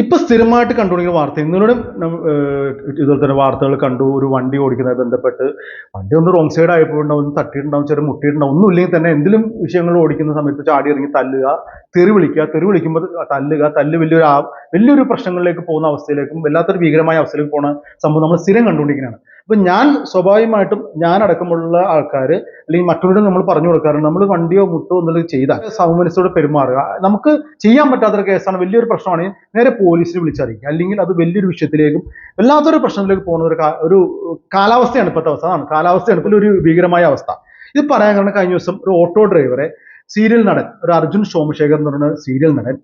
ഇപ്പൊ സ്ഥിരമായിട്ട് കണ്ടുകൊണ്ടിരിക്കുന്ന വാർത്ത ഇന്നലെ ഇതുപോലെ തന്നെ വാർത്തകൾ കണ്ടു ഒരു വണ്ടി ഓടിക്കുന്നത് ബന്ധപ്പെട്ട് വണ്ടി ഒന്ന് റോങ് സൈഡ് ആയപ്പോഴുണ്ടാവും ഒന്ന് തട്ടിയിട്ടുണ്ടാവും ചെറിയ മുട്ടിയിട്ടുണ്ടാവും ഒന്നും ഇല്ലെങ്കിൽ തന്നെ എന്തെങ്കിലും വിഷയങ്ങൾ ഓടിക്കുന്ന സമയത്ത് ചാടി ഇറങ്ങി തല്ലുക തെറി വിളിക്കുക തെറി വിളിക്കുമ്പോൾ തല്ലുക തല്ല് വലിയൊരു വലിയൊരു പ്രശ്നങ്ങളിലേക്ക് പോകുന്ന അവസ്ഥയിലേക്കും വല്ലാത്തൊരു ഭീകരമായ അവസ്ഥയിലേക്ക് പോകുന്ന സംഭവം നമ്മൾ സ്ഥിരം കണ്ടുകൊണ്ടിരിക്കുന്നതാണ്. അപ്പൊ ഞാൻ സ്വാഭാവികമായിട്ടും ഞാൻ അടക്കമുള്ള ആൾക്കാർ അല്ലെങ്കിൽ മറ്റുള്ളവരും നമ്മൾ പറഞ്ഞു കൊടുക്കാറുണ്ട് നമ്മൾ വണ്ടിയോ മുട്ടോ എന്നുള്ളത് ചെയ്താൽ സൗമനസ്സോടെ പെരുമാറുക. നമുക്ക് ചെയ്യാൻ പറ്റാത്തൊരു കേസാണ് വലിയൊരു പ്രശ്നമാണെങ്കിൽ നേരെ പോലീസിനെ വിളിച്ചറിയിക്കുക. അല്ലെങ്കിൽ അത് വലിയൊരു വിഷയത്തിലേക്കും വല്ലാത്തൊരു പ്രശ്നത്തിലേക്ക് പോകുന്ന ഒരു ഒരു കാലാവസ്ഥയാണ് ഇപ്പോഴത്തെ അവസ്ഥ. അതാണ് കാലാവസ്ഥയാണ് ഇപ്പോൾ ഒരു ഭീകരമായ അവസ്ഥ. ഇത് പറയാൻ കാരണം കഴിഞ്ഞ ദിവസം ഒരു ഓട്ടോ ഡ്രൈവറെ സീരിയൽ നടൻ ഒരു അർജുൻ സോമശേഖർ എന്ന് പറയുന്ന സീരിയൽ നടൻ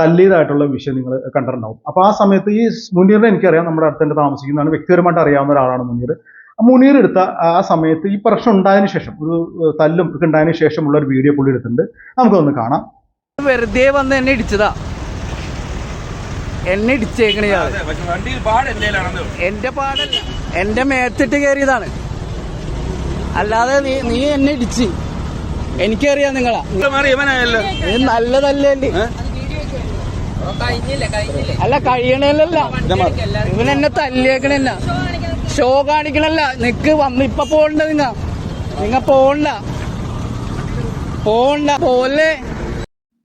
തല്ലിയതായിട്ടുള്ള വിഷയം നിങ്ങൾ കണ്ടിട്ടുണ്ടാവും. അപ്പോൾ ആ സമയത്ത് ഈ മുനീറിനെ എനിക്കറിയാം നമ്മുടെ അടുത്ത് തന്നെ താമസിക്കുന്നതാണ് വ്യക്തിപരമായിട്ട് അറിയാവുന്ന ഒരാളാണ് മുനീർ. ആ മുനീർ എടുത്ത ആ സമയത്ത് ഈ പ്രശ്നം ഉണ്ടായതിനു ശേഷം ഒരു തല്ലും ഒക്കെ ഉണ്ടായതിനു ശേഷമുള്ള ഒരു വീഡിയോ പുള്ളി എടുത്തിട്ടുണ്ട്. നമുക്കൊന്ന് കാണാം. വെറുതെ വന്ന് എന്നെ ഇടിച്ചതാ. എന്നെ ഇടിച്ചേക്കണ പക്ഷെ വണ്ടിയിൽ പാട് എന്റേലാണെന്ന് എന്റെ പാടല്ല. എന്റെ മേത്തിട്ട് കയറിയതാണ്. അല്ലാതെ നീ നീ എന്നെ ഇടിച്ച്. എനിക്കറിയാം നിങ്ങളാ. നല്ലതല്ലേ? അല്ല കഴിയണല്ല ഇവൻ എന്നെ തല്ലിയേക്കണല്ല. ഷോ കാണിക്കണല്ല. നിക്ക് വന്ന് ഇപ്പൊ പോണ്ട നിങ്ങ. നിങ്ങ പോണ്ട പോണ്ട പോലേ.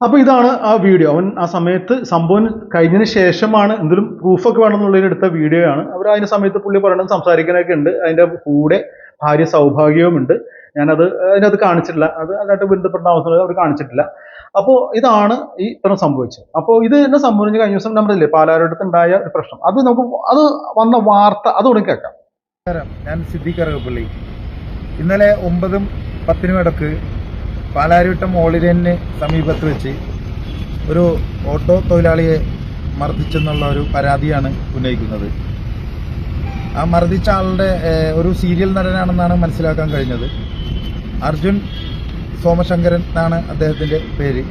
അപ്പൊ ഇതാണ് ആ വീഡിയോ. അവൻ ആ സമയത്ത് സംഭവം കഴിഞ്ഞതിന് ശേഷമാണ് എന്തെങ്കിലും പ്രൂഫൊക്കെ വേണമെന്നുള്ളതിന് എടുത്ത വീഡിയോ ആണ് അവർ അതിന് സമയത്ത് പുള്ളി പറയണത് സംസാരിക്കാനൊക്കെ ഉണ്ട്. അതിന്റെ കൂടെ ഭാര്യ സൗഭാഗ്യവും ഉണ്ട് ഞാനത് അതിനകത്ത് കാണിച്ചിട്ടില്ല. അത് അതിനായിട്ട് ബന്ധപ്പെടുന്ന അവസരം അവർ കാണിച്ചിട്ടില്ല. അപ്പോൾ ഇതാണ് ഈ ഇത്ര സംഭവിച്ചത്. അപ്പോൾ ഇത് തന്നെ സംഭവിച്ച കഴിഞ്ഞ ദിവസം നമ്മളില്ലേ പാലാരടുത്ത് ഉണ്ടായ ഒരു പ്രശ്നം. അത് നമുക്ക് അത് വന്ന വാർത്ത അതുകൊണ്ട് കേൾക്കാം. ഞാൻ സിദ്ദീഖ് അറകപ്പള്ളി ഇന്നലെ ഒമ്പതും പത്തിനും ഇടയ്ക്ക് പാലാരിവട്ടം ഓളിരന് സമീപത്ത് വെച്ച് ഒരു ഓട്ടോ തൊഴിലാളിയെ മർദ്ദിച്ചെന്നുള്ള ഒരു പരാതിയാണ് ഉന്നയിക്കുന്നത്. ആ മർദ്ദിച്ച ആളുടെ ഒരു സീരിയൽ നടനാണെന്നാണ് മനസ്സിലാക്കാൻ കഴിഞ്ഞത്. അർജുൻ സോമശങ്കരൻ എന്നാണ് അദ്ദേഹത്തിന്റെ പേര്.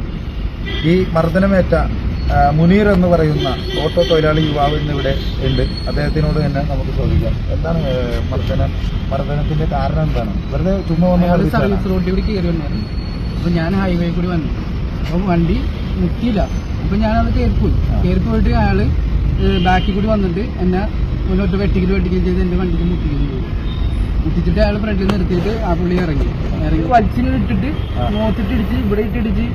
ഈ മർദ്ദനമേറ്റ മുനീർ എന്ന് പറയുന്ന ഓട്ടോ തൊഴിലാളി യുവാവ് ഇന്നിവിടെ ഉണ്ട്. അദ്ദേഹത്തിനോട് തന്നെ നമുക്ക് ചോദിക്കാം. എന്താണ് മർദ്ദനം മർദ്ദന മർദ്ദനത്തിന്റെ കാരണം എന്താണ്? വെറുതെ ചുമ്മാ വന്ന് സർവീസ് റോഡിൽ കൂടി കയറി വന്നായിരുന്നു. അപ്പൊ ഞാൻ ഹൈവേ കൂടി വന്നു. അപ്പം വണ്ടി മുട്ടിയില്ല അപ്പം ഞാനത് കയറിപ്പോയി. കയറിപ്പോയിട്ട് അയാൾ ബാക്കിൽ കൂടി വന്നിട്ട് എന്നെ മുന്നോട്ട് വെട്ടിക്കിട്ട് വെട്ടിക്കൽ ചെയ്ത് എന്റെ വണ്ടിക്ക് മുട്ടിക്കുന്നു. മുട്ടിച്ചിട്ട് അയാൾ ഫ്രണ്ടിൽ നിർത്തിയിട്ട് ആ പുള്ളി ഇറങ്ങി. ഇറങ്ങി. വലിച്ചിന് ഇട്ടിട്ട് ആ. ഇടിച്ച് ഇവിടെ ഇട്ടിടിച്ച്.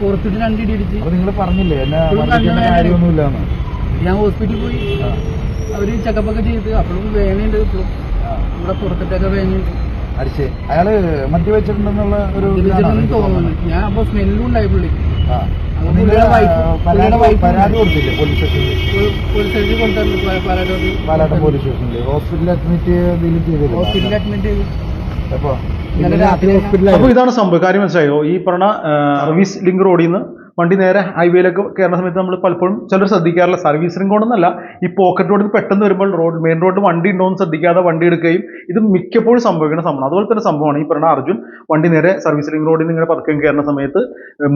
പുറത്തിട്ട് രണ്ടിടി ഇടിച്ച്. നിങ്ങൾ പറഞ്ഞില്ലേ ഞാൻ ഹോസ്പിറ്റലിൽ പോയി. അവർ ചെക്കപ്പൊക്കെ ചെയ്ത്. അപ്പോഴും വേനയുണ്ട്. ഇവിടെ പുറത്തിട്ടൊക്കെ വേനയുണ്ട്. അടിച്ച്. അയാൾ മദ്യവെച്ചിട്ടുണ്ടെന്നുള്ള ഒരു ഞാൻ അപ്പൊ സ്മെല്ലും ഉണ്ടായി പുള്ളി. പരാതി കൊടുത്തില്ലേ പോലീസ് സ്റ്റേഷനിൽ പോലീസ് സ്റ്റേഷനിൽ കൊണ്ടുവന്നു പാലാട്ടം പോലീസ് സ്റ്റേഷനിൽ ഹോസ്പിറ്റലിൽ അഡ്മിറ്റ് എന്തെങ്കിലും ചെയ്തില്ല ഹോസ്പിറ്റലിൽ അഡ്മിറ്റ് ചെയ്തു. അപ്പൊ ഇന്നലെ രാത്രി ഹോസ്പിറ്റലിൽ അപ്പോൾ ഇതാണ് സംഭവം. കാര്യം മനസ്സിലായോ? ഈ പറഞ്ഞ സർവീസ് ലിങ്ക് റോഡിൽ നിന്ന് വണ്ടി നേരെ ഹൈവേയിലേക്ക് കയറുന്ന സമയത്ത് നമ്മൾ പലപ്പോഴും ചിലർ ശ്രദ്ധിക്കാറില്ല. സർവീസ് റിംഗ് കൊണ്ടെന്നല്ല ഈ പോക്കറ്റ് റോഡിൽ പെട്ടെന്ന് വരുമ്പോൾ റോഡ് മെയിൻ റോഡ് വണ്ടി ഉണ്ടോ എന്ന് ശ്രദ്ധിക്കാതെ വണ്ടി എടുക്കുകയും ഇത് മിക്കപ്പോഴും സംഭവിക്കുന്ന സംഭവം അതുപോലെ തന്നെ സംഭവമാണ് ഈ പറഞ്ഞ അർജുൻ വണ്ടി നേരെ സർവീസ് റിംഗ് റോഡിൽ ഇങ്ങനെ പതുക്കം കയറുന്ന സമയത്ത്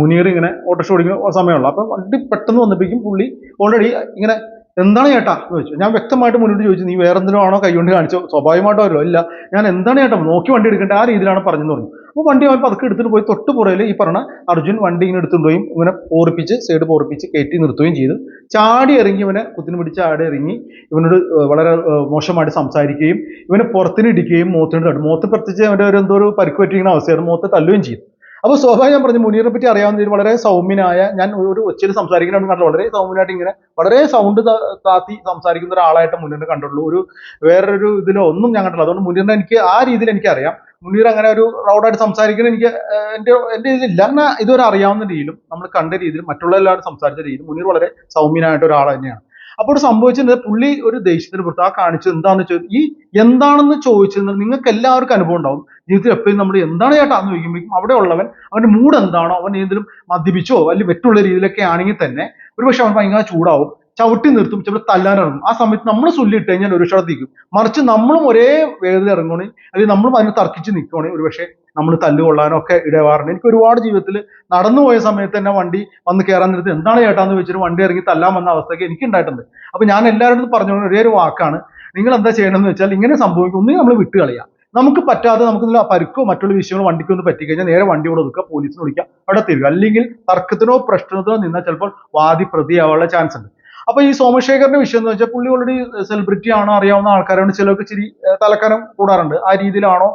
മുനീർ ഇങ്ങനെ ഓട്ടോറിക്ഷ ഓടിക്കുന്ന സമയമുള്ളൂ. അപ്പോൾ വണ്ടി പെട്ടെന്ന് വന്നപ്പോഴേക്കും പുള്ളി ഓൾറെഡി ഇങ്ങനെ എന്താണ് ചേട്ടാ എന്ന് ചോദിച്ചു. ഞാൻ വ്യക്തമായിട്ട് മുന്നോട്ട് ചോദിച്ചു നീ വേറെ എന്തിനാണോ കൈകൊണ്ട് കാണിച്ചോ സ്വാഭാവികമായിട്ടോ ഇല്ല ഞാൻ എന്താണ് ചേട്ടാ നോക്കി വണ്ടി എടുക്കേണ്ട ആ രീതിയിലാണ് പറഞ്ഞെന്ന് പറഞ്ഞു. അപ്പോൾ വണ്ടി അവൻ പതുക്കെ എടുത്തിട്ട് പോയി തൊട്ട് പുറയിൽ ഈ പറഞ്ഞ അർജുൻ വണ്ടി ഇങ്ങനെ എടുത്തുകൊണ്ടുപോയി പോയി ഇങ്ങനെ പോറിപ്പിച്ച് സൈഡ് പോറിപ്പിച്ച് കയറ്റി നിർത്തുകയും ചെയ്തു. ചാടി ഇറങ്ങി ഇവനെ കുത്തിന് പിടിച്ച് ചാടി ഇറങ്ങി ഇവനോട് വളരെ മോശമായിട്ട് സംസാരിക്കുകയും ഇവനെ പുറത്തിന് ഇടിക്കുകയും മുഖത്തിന് തട്ടും മൂത്ത് പ്രത്യേകിച്ച് അവന്റെ ഒരു എന്തോ ഒരു പരിക്ക് പറ്റിയിരിക്കുന്ന അവസ്ഥയായിരുന്നു. മൂത്ത് തല്ലുകയും ചെയ്തു. അപ്പോൾ സ്വാഭാവികം ഞാൻ പറഞ്ഞു മുനീറിനെ പറ്റി അറിയാവുന്ന വളരെ സൗമ്യനായ ഞാൻ ഒരു ഒച്ചയിൽ സംസാരിക്കുന്ന കണ്ടത് വളരെ സൗമ്യനായിട്ട് ഇങ്ങനെ വളരെ സൗണ്ട് താത്തി സംസാരിക്കുന്ന ഒരാളായിട്ട് മുനീറിനെ കണ്ടുള്ളൂ. ഒരു വേറൊരു ഇതിലോ ഒന്നും ഞാൻ കണ്ടില്ല അതുകൊണ്ട് മുനീറിനെ എനിക്ക് ആ രീതിയിൽ എനിക്കറിയാം. മുനീർ അങ്ങനെ ഒരു റൗഡായിട്ട് സംസാരിക്കുന്നത് എനിക്ക് എന്റെ എന്റെ ഇതില്ല. എന്നാൽ ഇതുവരെ അറിയാവുന്ന രീതിയിലും നമ്മൾ കണ്ട രീതിയിലും മറ്റുള്ള എല്ലാവരും സംസാരിച്ച രീതിയിലും മുനീർ വളരെ സൗമ്യനായിട്ട് ഒരാൾ തന്നെയാണ്. അപ്പോൾ സംഭവിച്ചത് പുള്ളി ഒരു ദേഷ്യത്തിന് പുറത്ത് ആ കാണിച്ചത് എന്താണെന്ന് ചോദിച്ചു ഈ എന്താണെന്ന് ചോദിച്ചത് നിങ്ങൾക്ക് എല്ലാവർക്കും അനുഭവം ഉണ്ടാവും. ജീവിതത്തിൽ എപ്പോഴും നമ്മൾ എന്താണ് ചേട്ടാ എന്ന് ചോദിക്കുമ്പോഴേക്കും അവിടെ ഉള്ളവൻ അവന്റെ മൂഡ് എന്താണോ അവൻ ഏതെങ്കിലും മദ്യപിച്ചോ അല്ലെങ്കിൽ വെട്ടുള്ള രീതിയിലൊക്കെ ആണെങ്കിൽ തന്നെ ഒരുപക്ഷെ അവൻ ഭയങ്കര ചൂടാവും. ചവിട്ടി നിർത്തും ചിലപ്പോൾ തല്ലാനിറങ്ങും ആ സമയത്ത് നമ്മൾ ചൊല്ലിയിട്ട് കഴിഞ്ഞാൽ ഒരു ഷടത്തിക്കും മറിച്ച് നമ്മളും ഒരേ വേഗത്തിൽ ഇറങ്ങണേ അല്ലെങ്കിൽ നമ്മളും അതിനെ തർക്കിച്ച് നിൽക്കുകയാണെങ്കിൽ ഒരുപക്ഷെ നമ്മൾ തല്ലുകൊള്ളാനോ ഒക്കെ ഇടവാറുണ്ട് എനിക്ക് ഒരുപാട് ജീവിതത്തിൽ നടന്നു പോയ സമയത്ത് തന്നെ വണ്ടി വന്ന് കയറാൻ നേരത്ത് എന്താണ് ചേട്ടാന്ന് വെച്ചിട്ട് വണ്ടി ഇറങ്ങി തല്ലാൻ വന്ന അവസ്ഥയ്ക്ക് എനിക്ക് ഉണ്ടായിട്ടുണ്ട്. അപ്പൊ ഞാൻ എല്ലാവരോടും പറഞ്ഞു ഒരേ ഒരു വാക്കാണ്. നിങ്ങൾ എന്താ ചെയ്യണമെന്ന് വെച്ചാൽ ഇങ്ങനെ സംഭവിക്കും. ഒന്നുകിൽ നമ്മൾ വിട്ട് കളയാം. നമുക്ക് പറ്റാതെ നമുക്ക് നല്ല പരുക്കോ മറ്റുള്ള വിഷയങ്ങളോ വണ്ടിക്ക് ഒന്ന് പറ്റിക്കഴിഞ്ഞാൽ നേരെ വണ്ടി കൂടെ ഒതുക്കുക പോലീസിനെ വിളിക്കുക അവിടെ തരിക അല്ലെങ്കിൽ തർക്കത്തിനോ പ്രശ്നത്തിനോ നിന്നാൽ ചിലപ്പോൾ വാദി പ്രതിയാവാനുള്ള ചാൻസ് ഉണ്ട്. അപ്പൊ ഈ സോമശേഖരന്റെ വിഷയം എന്ന് വെച്ചാൽ പുള്ളി ഓൾറെഡി സെലിബ്രിറ്റി ആണ് അറിയാവുന്ന ആൾക്കാരാണ്. ചിലർക്ക് ഇച്ചിരി തലക്കനം കൂടാറുണ്ട്. ആ രീതിയിലാണോ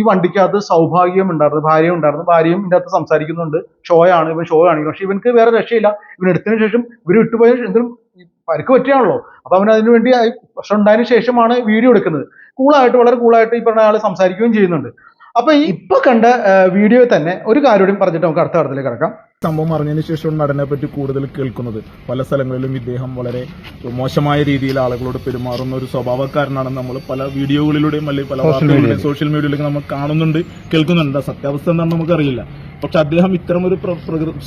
ഈ വണ്ടിക്കകത്ത് സൗഭാഗ്യം ഉണ്ടായിരുന്നു ഭാര്യ ഉണ്ടായിരുന്നു. ഭാര്യയും ഇതിനകത്ത് സംസാരിക്കുന്നുണ്ട്. ഷോയാണ് ആണ് ഇവൻ ഷോ കാണിക്കുന്നു. പക്ഷെ ഇവനക്ക് വേറെ രക്ഷയില്ല. ഇവൻ എടുത്തതിന് ശേഷം ഇവർ വിട്ടുപോയ എന്തെങ്കിലും പരിക്ക് പറ്റിയാണല്ലോ. അപ്പൊ അവൻ അതിനു വേണ്ടി പ്രശ്നം ഉണ്ടായതിനു ശേഷമാണ് വീഡിയോ എടുക്കുന്നത്. കൂളായിട്ട് വളരെ കൂളായിട്ട് ഈ പറഞ്ഞ ആൾ സംസാരിക്കുകയും ചെയ്യുന്നുണ്ട്. അപ്പൊ ഇപ്പൊ കണ്ട വീഡിയോ തന്നെ ഒരു കാര്യം കൂടി പറഞ്ഞിട്ട് നമുക്ക് അടുത്ത ഘട്ടത്തിലേക്ക് കിടക്കാം. സംഭവം അറിഞ്ഞതിന് ശേഷമാണ് നടനെ പറ്റി കൂടുതൽ കേൾക്കുന്നത്. പല സ്ഥലങ്ങളിലും ഇദ്ദേഹം വളരെ മോശമായ രീതിയിൽ ആളുകളോട് പെരുമാറുന്ന ഒരു സ്വഭാവക്കാരനാണെന്ന് നമ്മൾ പല വീഡിയോകളിലൂടെയും അല്ലെങ്കിൽ പല വാർത്തകളിലൂടെയും സോഷ്യൽ മീഡിയയിലൊക്കെ നമ്മൾ കാണുന്നുണ്ട് കേൾക്കുന്നുണ്ട്. സത്യാവസ്ഥ എന്താണെന്ന് നമുക്കറിയില്ല. പക്ഷെ അദ്ദേഹം ഇത്തരം ഒരു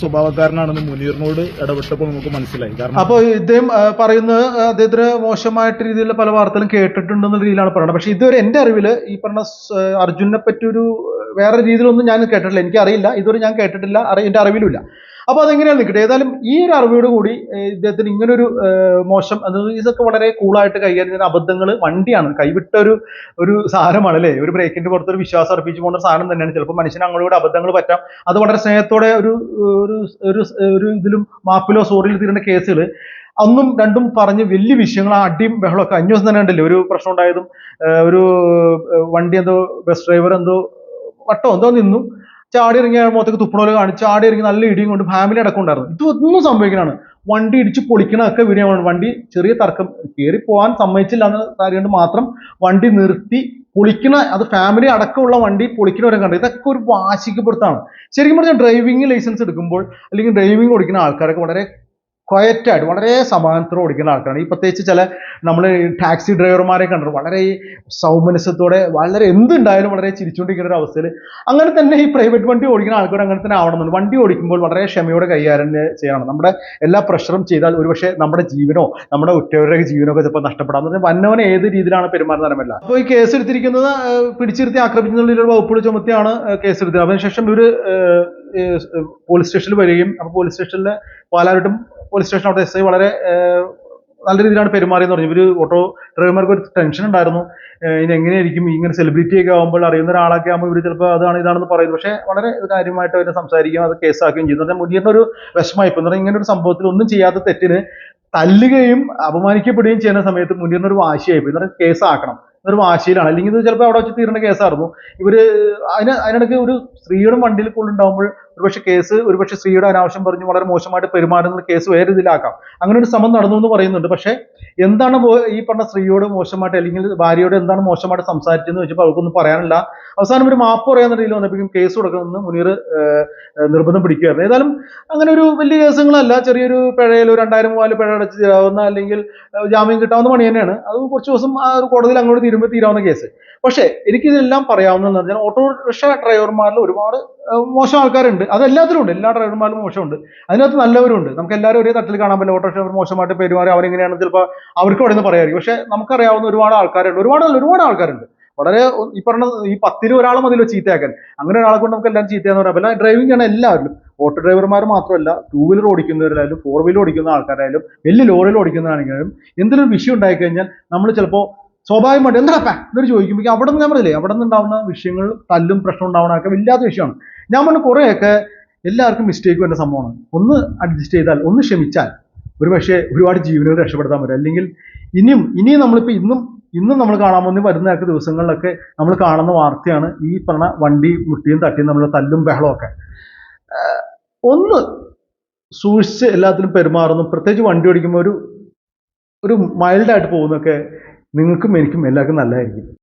സ്വഭാവക്കാരനാണെന്ന് മുനീറിനോട് ഇടപെട്ടപ്പോൾ നമുക്ക് മനസ്സിലായി. കാരണം അപ്പൊ ഇദ്ദേഹം പറയുന്നത് അദ്ദേഹത്തിന് മോശമായിട്ട് രീതിയിലുള്ള പല വാർത്തകളും കേട്ടിട്ടുണ്ടെന്നുള്ള രീതിയിലാണ് പറയുന്നത്. പക്ഷെ ഇതുവരെ എന്റെ അറിവിൽ ഈ പറഞ്ഞ അർജുനെ പറ്റി ഒരു വേറെ രീതിയിലൊന്നും ഞാൻ കേട്ടിട്ടില്ല. എനിക്ക് അറിയില്ല ഇതുവരെ ഞാൻ കേട്ടിട്ടില്ല. അറി- എന്റെ അറിവിലുമില്ല. അപ്പോൾ അതെങ്ങനെയാണ് നിൽക്കട്ടെ? ഏതായാലും ഈ ഒരു അറിവോട് കൂടി ഇദ്ദേഹത്തിന് ഇങ്ങനൊരു മോശം അത് ഇതൊക്കെ വളരെ കൂളായിട്ട് കൈകാര്യം ചെയ്യുന്ന അബദ്ധങ്ങൾ വണ്ടിയാണ്. കൈവിട്ട ഒരു ഒരു സാധനമാണ് അല്ലേ? ഒരു ബ്രേക്കിന്റെ പുറത്ത് ഒരു വിശ്വാസം അർപ്പിച്ചു പോകുന്ന ഒരു സാധനം തന്നെയാണ്. ചിലപ്പോൾ മനുഷ്യന് അങ്ങോട്ട് അബദ്ധങ്ങൾ പറ്റാം. അത് വളരെ സ്നേഹത്തോടെ ഒരു ഒരു ഒരു ഇതിലും മാപ്പിലോ സോറിയിൽ തീരേണ്ട കേസുകൾ. അന്നും രണ്ടും പറഞ്ഞ് വലിയ വിഷയങ്ങൾ അടിയും ബഹളമൊക്കെ. അന്വേഷണം തന്നെ ഉണ്ടല്ലോ? ഒരു പ്രശ്നം ഉണ്ടായതും ഒരു വണ്ടി എന്തോ ബസ് ഡ്രൈവർ എന്തോ വട്ടോ എന്തോ നിന്നു. ചാടി ഇറങ്ങി അയാൾ മുഖത്തേക്ക് തുപ്പണോലെ കാണിച്ച് ചാടി ഇറങ്ങി നല്ല ഇടിയും കൊണ്ട് ഫാമിലി അടക്കം ഉണ്ടായിരുന്നു ഇതൊന്നും സംഭവിക്കണാണ് വണ്ടി ഇടിച്ച് പൊളിക്കണൊക്കെ വിനയമാണ്. വണ്ടി ചെറിയ തർക്കം. കയറി പോകാൻ സമ്മതിച്ചില്ല എന്ന കാര്യം കൊണ്ട് മാത്രം വണ്ടി നിർത്തി പൊളിക്കണ അത് ഫാമിലി അടക്കമുള്ള വണ്ടി പൊളിക്കണവരെ കണ്ടു. ഇതൊക്കെ ഒരു വാശിക്ക് പുറത്താണ്. ശരിക്കും പറഞ്ഞാൽ ഡ്രൈവിംഗ് ലൈസൻസ് എടുക്കുമ്പോൾ അല്ലെങ്കിൽ ഡ്രൈവിംഗ് ഓടിക്കുന്ന ആൾക്കാരൊക്കെ വളരെ ക്വയറ്റായിട്ട് വളരെ സമാധാനത്തോടെ ഓടിക്കുന്ന ആൾക്കാരാണ്. ഈ പ്രത്യേകിച്ച് ചില നമ്മൾ ടാക്സി ഡ്രൈവർമാരെ കണ്ടു വളരെ ഈ സൗമനസ്യത്തോടെ വളരെ എന്തുണ്ടായാലും വളരെ ചിരിച്ചുകൊണ്ടിരിക്കുന്ന ഒരു അവസ്ഥയിൽ അങ്ങനെ തന്നെ ഈ പ്രൈവറ്റ് വണ്ടി ഓടിക്കുന്ന ആൾക്കാർ അങ്ങനെ തന്നെ ആവണമെന്നുണ്ട്. വണ്ടി ഓടിക്കുമ്പോൾ വളരെ ക്ഷമയോടെ കൈകാര്യം ചെയ്യണം. നമ്മുടെ എല്ലാ പ്രഷറും ചെയ്താൽ ഒരുപക്ഷെ നമ്മുടെ ജീവനോ നമ്മുടെ ഉറ്റവരുടെ ജീവനോ ഒക്കെ ചിലപ്പോൾ നഷ്ടപ്പെടാം. എന്ന് വന്നവൻ ഏത് രീതിയിലാണ് പെരുമാറുന്ന തരമല്ല അപ്പോൾ ഈ കേസ് എടുത്തിരിക്കുന്നത് പിടിച്ചിരുത്തി ആക്രമിക്കുന്നതിലുള്ള വകുപ്പുകൾ ചുമത്തിയാണ് കേസ് എടുത്തത് അതിനുശേഷം ഇവർ പോലീസ് സ്റ്റേഷനിൽ വരികയും അപ്പോൾ പോലീസ് സ്റ്റേഷനിൽ പാലാരിട്ടും പോലീസ് സ്റ്റേഷൻ അവിടെ എസ് ഐ വളരെ നല്ല രീതിയിലാണ് പെരുമാറിയെന്ന് പറഞ്ഞു. ഇവർ ഓട്ടോ ഡ്രൈവർമാർക്ക് ഒരു ടെൻഷൻ ഉണ്ടായിരുന്നു. ഇനി എങ്ങനെയായിരിക്കും? ഇങ്ങനെ സെലിബ്രിറ്റി ഒക്കെ ആകുമ്പോൾ അറിയുന്ന ഒരാളൊക്കെ ആകുമ്പോൾ ഇവർ ചിലപ്പോൾ അതാണ് ഇതാണെന്ന് പറയുന്നത്. പക്ഷേ വളരെ കാര്യമായിട്ട് അവരെ സംസാരിക്കുകയും അത് കേസാക്കുകയും ചെയ്യുന്നു എന്നാൽ മുതിർന്ന ഒരു വിഷമായി എന്ന് പറഞ്ഞാൽ ഇങ്ങനെ ഒരു സംഭവത്തിൽ ഒന്നും ചെയ്യാത്ത തെറ്റിന് തല്ലുകയും അപമാനിക്കപ്പെടുകയും ചെയ്യുന്ന സമയത്ത് മുന്നിരുന്ന ഒരു വാശിയായി എന്ന് പറഞ്ഞാൽ കേസാക്കണം എന്നൊരു വാശിയിലാണ്. അല്ലെങ്കിൽ ഇത് ചിലപ്പോൾ അവിടെ വെച്ച് തീരുന്ന കേസായിരുന്നു ഇവർ അതിന് അതിനിടയ്ക്ക് ഒരു സ്ത്രീയുടെ വണ്ടിയിൽ കൊണ്ടുണ്ടാകുമ്പോൾ ഒരുപക്ഷെ കേസ് ഒരുപക്ഷെ സ്ത്രീയുടെ അനാവശ്യം പറഞ്ഞു വളരെ മോശമായിട്ട് പെരുമാറുന്ന കേസ് വേറെ ഇതിലാക്കാം അങ്ങനെ ഒരു ശ്രമം നടന്നു എന്ന് പറയുന്നുണ്ട്. പക്ഷേ എന്താണ് ഈ പറഞ്ഞ സ്ത്രീയോട് മോശമായിട്ട് അല്ലെങ്കിൽ ഭാര്യയോട് എന്താണ് മോശമായിട്ട് സംസാരിച്ചതെന്ന് വെച്ചപ്പോൾ അവർക്കൊന്നും പറയാനില്ല. അവസാനം ഒരു മാപ്പ് പറയാൻ രീതിയിൽ വന്നപ്പോഴേക്കും കേസ് കൊടുക്കണമെന്ന് മുനീർ നിർബന്ധം പിടിക്കുകയായിരുന്നു. ഏതായാലും അങ്ങനെ ഒരു വലിയ കേസുകളല്ല. ചെറിയൊരു പിഴയിൽ രണ്ടായിരം മൂവായിരം പിഴ അടച്ച് തീരാവുന്ന അല്ലെങ്കിൽ ജാമ്യം കിട്ടാവുന്ന പണി തന്നെയാണ്. അത് കുറച്ച് ദിവസം ആ ഒരു കോടതിയിൽ അങ്ങോട്ട് തീരുമ്പോൾ തീരാവുന്ന കേസ്. പക്ഷേ എനിക്കിതെല്ലാം പറയാവുന്നതെന്ന് പറഞ്ഞാൽ ഓട്ടോറിക്ഷ ഡ്രൈവർമാരിൽ ഒരുപാട് മോശം ആൾക്കാരുണ്ട്. അത് എല്ലാത്തിലും ഉണ്ട്. എല്ലാ ഡ്രൈവർമാരും മോശമുണ്ട്. അതിനകത്ത് നല്ലവരുണ്ട് നമുക്ക് എല്ലാവരും ഒരേ തട്ടിൽ കാണാൻ പറ്റില്ല. ഓട്ടോറിക്ഷ ഡ്രൈവർ മോശമായിട്ട് പെരുമാറി അവരെങ്ങനെയാണ് ചിലപ്പോൾ അവർക്ക് അവിടെ നിന്ന് പറയായിരിക്കും. പക്ഷേ നമുക്കറിയാവുന്ന ഒരുപാട് ആൾക്കാരുണ്ട്. ഒരുപാട് ഒരുപാട് ആൾക്കാരുണ്ട്. വളരെ ഈ പറഞ്ഞ ഈ പത്തിൽ ഒരാൾ മതിയല്ലോ ചീത്തയാക്കാൻ അങ്ങനെ ഒരാളെ കൊണ്ട് നമുക്ക് എല്ലാം ചീത്തയാന്ന് പറയാം. പിന്നെ ഡ്രൈവിംഗ് ആണ് എല്ലാവരും ഓട്ടോ ഡ്രൈവർമാർ മാത്രമല്ല ടൂ വീലർ ഓടിക്കുന്നവരായാലും ഫോർ വീലർ ഓടിക്കുന്ന ആൾക്കാരായാലും വലിയ ലോറിയിൽ ഓടിക്കുന്നതാണെങ്കിലും എന്തെങ്കിലും വിഷയം ഉണ്ടായിക്കഴിഞ്ഞാൽ നമ്മൾ ചിലപ്പോൾ സ്വാഭാവികമായിട്ട് എന്താ എന്നൊരു ചോദിക്കുമ്പോൾ അവിടെ നിന്ന് ഞാൻ പറഞ്ഞില്ലേ അവിടെ നിന്ന് ഉണ്ടാവുന്ന വിഷയങ്ങൾ തല്ലും പ്രശ്നം ഉണ്ടാവണമൊക്കെ വല്ലാത്ത വിഷയമാണ്. ഞാൻ പറഞ്ഞ കുറേയൊക്കെ എല്ലാവർക്കും മിസ്റ്റേക്ക് വരുന്ന സംഭവമാണ്. ഒന്ന് അഡ്ജസ്റ്റ് ചെയ്താൽ ഒന്ന് ക്ഷമിച്ചാൽ ഒരു പക്ഷേ ഒരുപാട് ജീവനുകൾ രക്ഷപ്പെടുത്താൻ പറ്റും. അല്ലെങ്കിൽ ഇനിയും ഇനിയും നമ്മളിപ്പോൾ ഇന്നും ഇന്നും നമ്മൾ കാണാൻ പോകുന്ന വരുന്നൊക്കെ ദിവസങ്ങളിലൊക്കെ നമ്മൾ കാണുന്ന വാർത്തയാണ് ഈ പറഞ്ഞ വണ്ടി മുട്ടിയും തട്ടിയും നമ്മൾ തല്ലും ബഹളമൊക്കെ ഒന്ന് സൂക്ഷിച്ച് എല്ലാത്തിലും പെരുമാറുന്നു. പ്രത്യേകിച്ച് വണ്ടി ഓടിക്കുമ്പോൾ ഒരു ഒരു മൈൽഡായിട്ട് പോകുന്നതൊക്കെ നിങ്ങൾക്കും എനിക്കും എല്ലാവർക്കും നല്ലതായിരിക്കും.